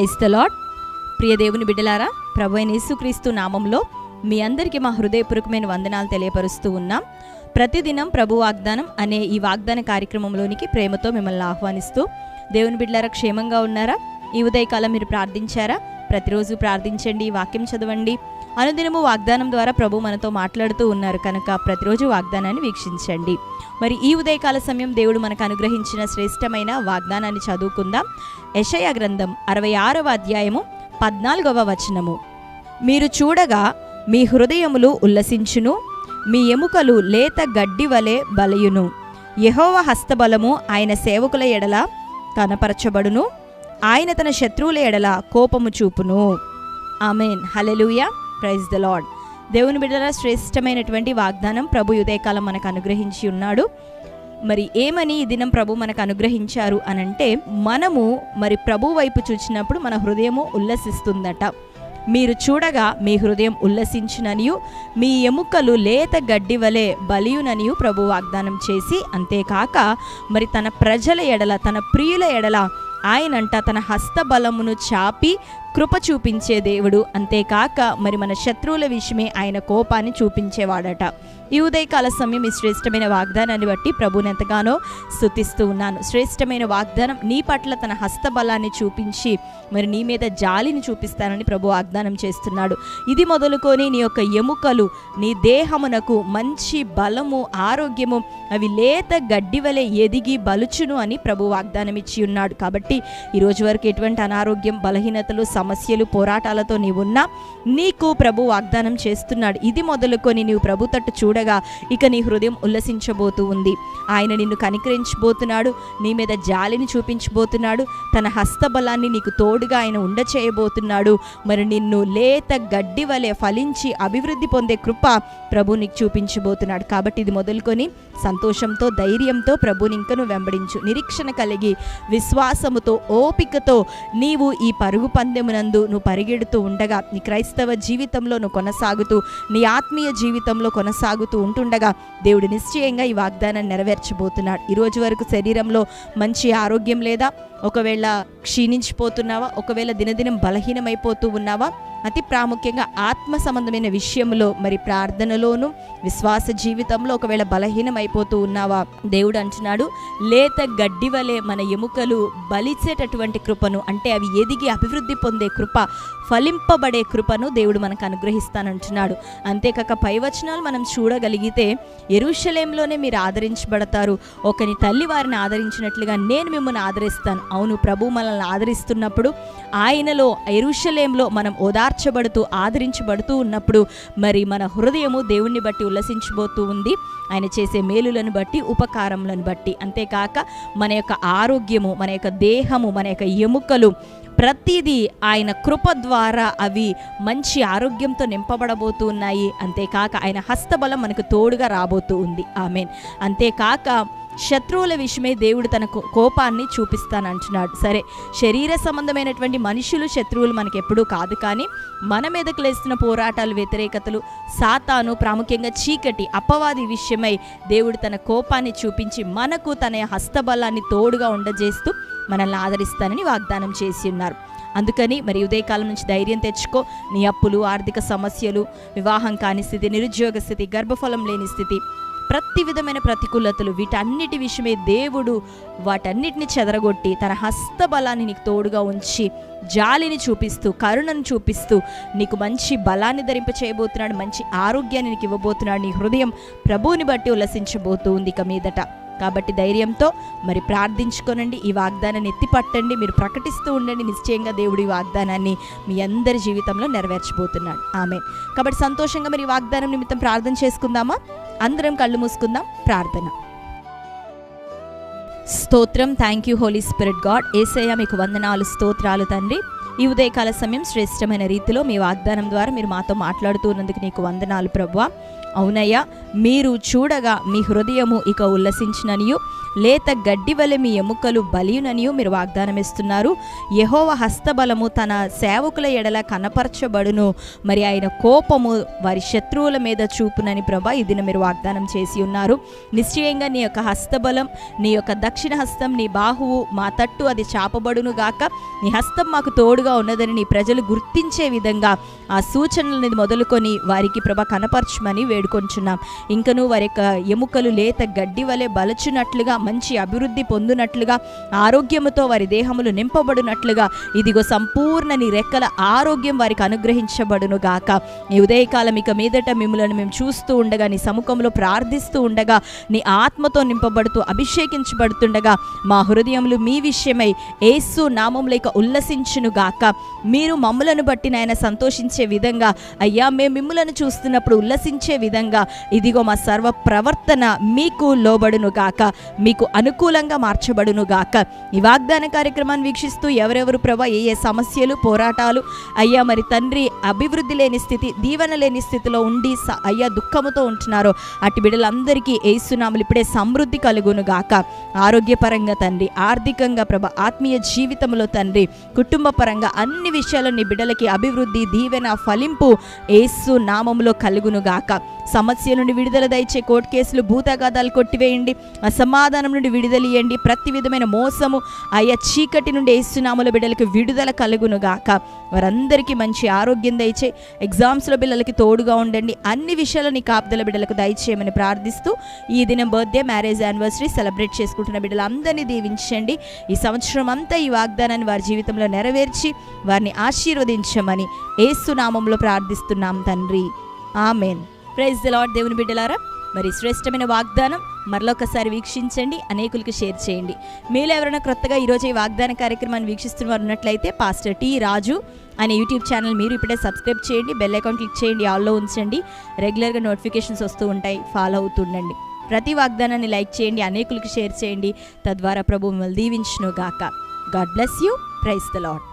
Praise the lord ప్రియ దేవుని బిడ్డలారా ప్రభు అయిన యేసుక్రీస్తు నామంలో మీ అందరికీ మా హృదయపూర్వకమైన వందనాలు తెలియపరుస్తూ ఉన్నాం. ప్రతిదినం ప్రభు వాగ్దానం అనే ఈ వాగ్దాన కార్యక్రమంలోనికి ప్రేమతో మిమ్మల్ని ఆహ్వానిస్తూ దేవుని బిడ్డలారా క్షేమంగా ఉన్నారా? ఈ ఉదయకాలం మీరు ప్రార్థించారా? ప్రతిరోజు ప్రార్థించండి వాక్యం చదవండి. అనుదినము వాగ్దానం ద్వారా ప్రభు మనతో మాట్లాడుతూ ఉన్నారు. కనుక ప్రతిరోజు వాగ్దానాన్ని వీక్షించండి. మరి ఈ ఉదయకాల సమయం దేవుడు మనకు అనుగ్రహించిన శ్రేష్టమైన వాగ్దానాన్ని చదువుకుందాం. యషయ గ్రంథం అరవై ఆరవ అధ్యాయము పద్నాలుగవ వచనము. మీరు చూడగా మీ హృదయములు ఉల్లసించును మీ ఎముకలు లేత గడ్డి వలె బలయును. యహోవ హస్తబలము ఆయన సేవకుల ఎడల కనపరచబడును ఆయన తన శత్రువుల ఎడల కోపము చూపును. Amen. Hallelujah praise the lord దేవుని బిడ్డల శ్రేష్టమైనటువంటి వాగ్దానం ప్రభు ఉదయకాలం మనకు అనుగ్రహించి ఉన్నాడు. మరి ఏమని ఈ దినం ప్రభు మనకు అనుగ్రహించారు అనంటే మనము మరి ప్రభు వైపు చూచినప్పుడు మన హృదయము ఉల్లసిస్తుందట. మీరు చూడగా మీ హృదయం ఉల్లసించుననియు మీ ఎముకలు లేత గడ్డి వలె బలియుననియు ప్రభు వాగ్దానం చేసి అంతేకాక మరి తన ప్రజల ఎడల తన ప్రియుల ఎడల ఆయనంట తన హస్తబలమును చాపి కృప చూపించే దేవుడు అంతేకాక మరి మన శత్రువుల విషయమే ఆయన కోపాన్ని చూపించేవాడట. ఈ ఉదయకాల సమయం ఈ శ్రేష్టమైన వాగ్దానాన్ని బట్టి ప్రభుని ఎంతగానో స్థుతిస్తూ ఉన్నాను. శ్రేష్టమైన వాగ్దానం నీ పట్ల తన హస్తబలాన్ని చూపించి మరి నీ మీద జాలిని చూపిస్తానని ప్రభు వాగ్దానం చేస్తున్నాడు. ఇది మొదలుకొని నీ యొక్క ఎముకలు నీ దేహమునకు మంచి బలము ఆరోగ్యము అవి లేత గడ్డి వలె ఎదిగి బలుచును అని ప్రభు వాగ్దానం ఇచ్చి ఉన్నాడు. కాబట్టి ఈ రోజు వరకు ఎటువంటి అనారోగ్యం బలహీనతలు సమస్యలు పోరాటాలతో నీవున్నా నీకు ప్రభు వాగ్దానం చేస్తున్నాడు. ఇది మొదలుకొని నీవు ప్రభు తట్టు చూడగా ఇక నీ హృదయం ఉల్లసించబోతూ ఉంది. ఆయన నిన్ను కనికరించబోతున్నాడు నీ మీద జాలిని చూపించబోతున్నాడు తన హస్తబలాన్ని నీకు తోడుగా ఆయన ఉండ చేయబోతున్నాడు మరి నిన్ను లేత గడ్డి వలె ఫలించి అభివృద్ధి పొందే కృప ప్రభు నీకు చూపించబోతున్నాడు. కాబట్టి ఇది మొదలుకొని సంతోషంతో ధైర్యంతో ప్రభుని ఇంకను వెంబడించు. నిరీక్షణ కలిగి విశ్వాసముతో ఓపికతో నీవు ఈ పరుగు పందెమునందు నువ్వు పరిగెడుతూ ఉండగా నీ క్రైస్తవ జీవితంలో నువ్వు కొనసాగుతూ నీ ఆత్మీయ జీవితంలో కొనసాగుతూ ఉంటుండగా దేవుడు నిశ్చయంగా ఈ వాగ్దానాన్ని నెరవేర్చబోతున్నాడు. ఈ రోజు వరకు శరీరంలో మంచి ఆరోగ్యం లేదా? ఒకవేళ క్షీణించిపోతున్నావా? ఒకవేళ దినదినం బలహీనమైపోతూ ఉన్నావా? అతి ప్రాముఖ్యంగా ఆత్మ సంబంధమైన విషయంలో మరి ప్రార్థనలోను విశ్వాస జీవితంలో ఒకవేళ బలహీనమైపోతూ ఉన్నావా? దేవుడు అంటున్నాడు లేత గడ్డి వలె మన ఎముకలు బలిచేటటువంటి కృపను అంటే అవి ఎదిగి అభివృద్ధి పొందే కృప ఫలింపబడే కృపను దేవుడు మనకు అనుగ్రహిస్తానంటున్నాడు. అంతేకాక పైవచనాలు మనం చూడగలిగితే ఎరుషలేంలోనే మీరు ఆదరించబడతారు. ఒకని తల్లి వారిని ఆదరించినట్లుగా నేను మిమ్మల్ని ఆదరిస్తాను. అవును ప్రభు మనల్ని ఆదరిస్తున్నప్పుడు ఆయనలో ఎరుషలేంలో మనం ఓదార్చబడుతూ ఆదరించబడుతూ ఉన్నప్పుడు మరి మన హృదయము దేవుణ్ణి బట్టి ఉల్లసించబోతూ ఉంది. ఆయన చేసే మేలులను బట్టి ఉపకారములను బట్టి. అంతేకాక మన యొక్క ఆరోగ్యము మన యొక్క దేహము మన యొక్క ఎముకలు ప్రతిదీ ఆయన కృప ద్వారా అవి మంచి ఆరోగ్యంతో నింపబడబోతూ ఉన్నాయి అంతేకాక ఆయన హస్తబలం మనకు తోడుగా రాబోతూ ఉంది. ఆమెన్. అంతేకాక శత్రువుల విషయమే దేవుడు తన కోపాన్ని కోపాన్ని చూపిస్తానంటున్నాడు. సరే శరీర సంబంధమైనటువంటి మనుషులు శత్రువులు మనకి ఎప్పుడూ కాదు కానీ మన మీదకు లేస్తున్న పోరాటాలు వ్యతిరేకతలు సాతాను ప్రాముఖ్యంగా చీకటి అపవాది విషయమై దేవుడు తన కోపాన్ని చూపించి మనకు తన హస్తబలాన్ని తోడుగా ఉండజేస్తూ మనల్ని ఆదరిస్తానని వాగ్దానం చేసి ఉన్నారు. అందుకని మరి ఉదయకాలం నుంచి ధైర్యం తెచ్చుకో. నీ అప్పులు ఆర్థిక సమస్యలు వివాహం కాని స్థితి నిరుద్యోగ స్థితి గర్భఫలం లేని స్థితి ప్రతి విధమైన ప్రతికూలతలు వీటన్నిటి విషయమే దేవుడు వాటన్నిటిని చెదరగొట్టి తన హస్తబలాన్ని నీకు తోడుగా ఉంచి జాలిని చూపిస్తూ కరుణను చూపిస్తూ నీకు మంచి బలాన్ని ధరింప చేయబోతున్నాడు మంచి ఆరోగ్యాన్ని నీకు ఇవ్వబోతున్నాడు. నీ హృదయం ప్రభువుని బట్టి ఉల్లసించబోతూ ఉంది ఇక మీదట. కాబట్టి ధైర్యంతో మరి ప్రార్థించుకోనండి. ఈ వాగ్దానాన్ని ఎత్తిపట్టండి. మీరు ప్రకటిస్తూ ఉండండి. నిశ్చయంగా దేవుడు ఈ వాగ్దానాన్ని మీ అందరి జీవితంలో నెరవేర్చబోతున్నాడు. ఆమె కాబట్టి సంతోషంగా మరి ఈ వాగ్దానం నిమిత్తం ప్రార్థన చేసుకుందామా? అందరం కళ్ళు మూసుకుందాం ప్రార్థన. స్తోత్రం thank you holy spirit god Yesayya మీకు వందనాలు స్తోత్రాలు తండ్రి. ఈ ఉదయకాల సమయం శ్రేష్టమైన రీతిలో మీ వాగ్దానం ద్వారా మీరు మాతో మాట్లాడుతున్నందుకు నీకు వందనాలు ప్రభా అవునయ్యా మీరు చూడగా మీ హృదయము ఇక ఉల్లసించిననియు లేత గడ్డి వలె మీ ఎముకలు బలియుననియు మీరు వాగ్దానం ఇస్తున్నారు యహోవ హస్తబలము తన సేవకుల ఎడల కనపరచబడును. మరి ఆయన కోపము వారి శత్రువుల మీద చూపునని ప్రభా ఇదిన మీరు వాగ్దానం చేసి ఉన్నారు. నిశ్చయంగా నీ యొక్క హస్తబలం నీ యొక్క దక్షిణ హస్తం నీ బాహువు మా తట్టు అది చాపబడును గాక నీ హస్తం మాకు తోడుగా తోడుగా ఉన్నదని నీ ప్రజలు గుర్తించే విధంగా ఆ సూచనలను మొదలుకొని వారికి ప్రభ కనపరచమని వేడుకొంచున్నాం. ఇంకను వారి యొక్క ఎముకలు లేత గడ్డి వలె బలచునట్లుగా మంచి అభివృద్ధి పొందునట్లుగా ఆరోగ్యముతో వారి దేహములు నింపబడినట్లుగా ఇదిగో సంపూర్ణ నీ రెక్కల ఆరోగ్యం వారికి అనుగ్రహించబడును గాక ఈ ఉదయకాలం ఇక మీదట మిమ్మల్ని మేము చూస్తూ ఉండగా నీ సముఖంలో ప్రార్థిస్తూ ఉండగా నీ ఆత్మతో నింపబడుతూ అభిషేకించబడుతుండగా మా హృదయములు మీ విషయమై ఏసు నామంలో ఇక ఉల్లసించును గాక మీరు మమ్ములను బట్టి నాయన సంతోషించే విధంగా అయ్యా మేము మిమ్ములను చూస్తున్నప్పుడు ఉల్లసించే విధంగా ఇదిగో మా సర్వ ప్రవర్తన మీకు లోబడును గాక మీకు అనుకూలంగా మార్చబడును గాక. ఈ వాగ్దాన కార్యక్రమాన్ని వీక్షిస్తూ ఎవరెవరు ప్రభా ఏ ఏ సమస్యలు పోరాటాలు అయ్యా మరి తండ్రి అభివృద్ధి లేని స్థితి దీవెన లేని స్థితిలో ఉండి అయ్యా దుఃఖముతో ఉంటున్నారో అటు బిడ్డలందరికీ ఏసునాములు ఇప్పుడే సమృద్ధి కలుగును గాక. ఆరోగ్యపరంగా తండ్రి ఆర్థికంగా ప్రభ ఆత్మీయ జీవితంలో తండ్రి కుటుంబ విధంగా అన్ని విషయాల్లో నీ బిడ్డలకి అభివృద్ధి దీవెన ఫలింపు ఏసు నామంలో కలుగును గాక సమస్య నుండి విడుదల దయచే కోర్టు కేసులు భూతగాదాలు కొట్టివేయండి. అసమాధానం నుండి విడుదలియండి ప్రతి విధమైన మోసము ఆయా చీకటి నుండి ఏసునాముల బిడ్డలకు విడుదల కలుగును గాక వారందరికీ మంచి ఆరోగ్యం దయచే ఎగ్జామ్స్లో పిల్లలకి తోడుగా ఉండండి. అన్ని విషయాలు నీ కాపుదల బిడ్డలకు దయచేయమని ప్రార్థిస్తూ ఈ దినం బర్త్డే మ్యారేజ్ యానివర్సరీ సెలబ్రేట్ చేసుకుంటున్న బిడ్డలందరినీ దీవించండి. ఈ సంవత్సరం అంతా ఈ వాగ్దానాన్ని వారి జీవితంలో నెరవేర్చి వారిని ఆశీర్వదించమని ఏసునామంలో ప్రార్థిస్తున్నాం తండ్రి. ఆమెన్. ప్రైజ్ ద లార్డ్ దేవుని బిడ్డలారా. మరి శ్రేష్టమైన వాగ్దానం మరొకసారి వీక్షించండి అనేకులకు షేర్ చేయండి. మీలో ఎవరైనా క్రొత్తగా ఈరోజు ఈ వాగ్దాన కార్యక్రమాన్ని వీక్షిస్తున్న వారు ఉన్నట్లయితే పాస్టర్ టీ రాజు అనే యూట్యూబ్ ఛానల్ మీరు ఇప్పుడే సబ్స్క్రైబ్ చేయండి బెల్ అకౌంట్ క్లిక్ చేయండి ఆల్లో ఉంచండి. రెగ్యులర్గా నోటిఫికేషన్స్ వస్తూ ఉంటాయి ఫాలో అవుతుండండి ప్రతి వాగ్దానాన్ని లైక్ చేయండి అనేకులకు షేర్ చేయండి. తద్వారా ప్రభు మిమ్మల్ని దీవించును గాక god bless you praise the lord